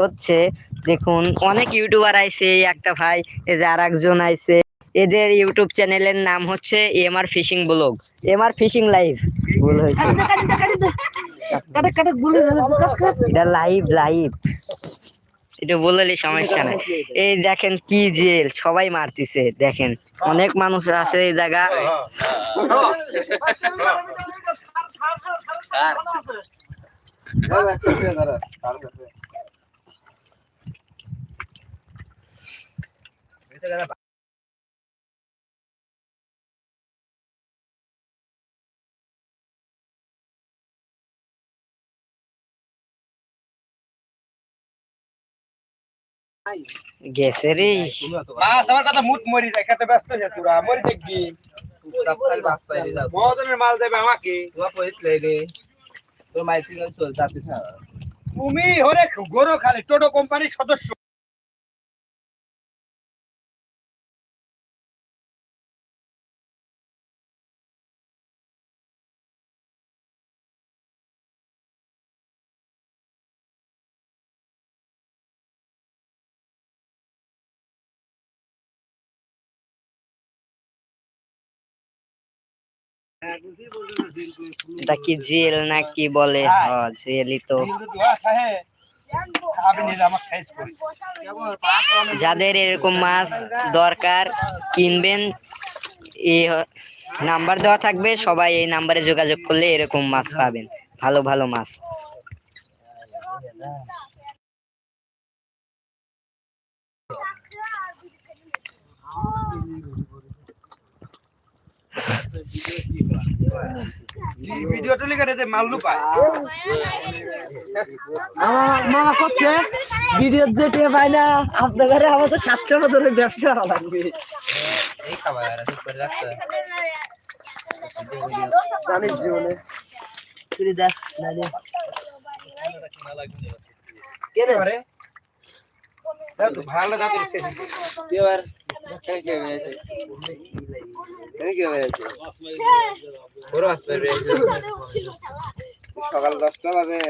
হচ্ছে দেখুন অনেক ইউটিউবার আইছে একটা ভাই এই যে আর একজন আইছে। এদের ইউটিউব চ্যানেলের নাম হচ্ছে MR fishing blog MR fishing live ভুল হয়েছে। এটা লাইভ লাইভ এটা বললে সমস্যা নাই। এই দেখেন কি জেল সবাই মারতিছে দেখেন। অনেক মানুষ আছে এই জায়গা। গেছে রে। মাছ আমার কথা মুট মরি যায় খেতে ব্যস্ত হয়ে তোরা মরি দেখবি মহাজনের মাল দেবে আমাকে। তুমি হরে গরু খালি টোটো কোম্পানির সদস্য। এটা কি জেল না কি বলে হ জেলই তো। যাদের এরকম মাছ দরকার কিনবেন। এই নাম্বার দেওয়া থাকবে সবাই এই নাম্বারে যোগাযোগ করলে এরকম মাছ পাবেন। ভালো ভালো মাছ। ভিডিও টলি করে দে মাল লুকায়। আমার মামা করছে? ভিডিও যেতে পাই না আপনার ঘরে আমার তো সাতশো ধরে ব্যবসা করা লাগবে। জানিস জীবনে। তুই দেখ কেনে? ভালো না এবার কে কে বেরেছে কে কে বেরেছে বড় আসতে সকাল দশটা বাজে।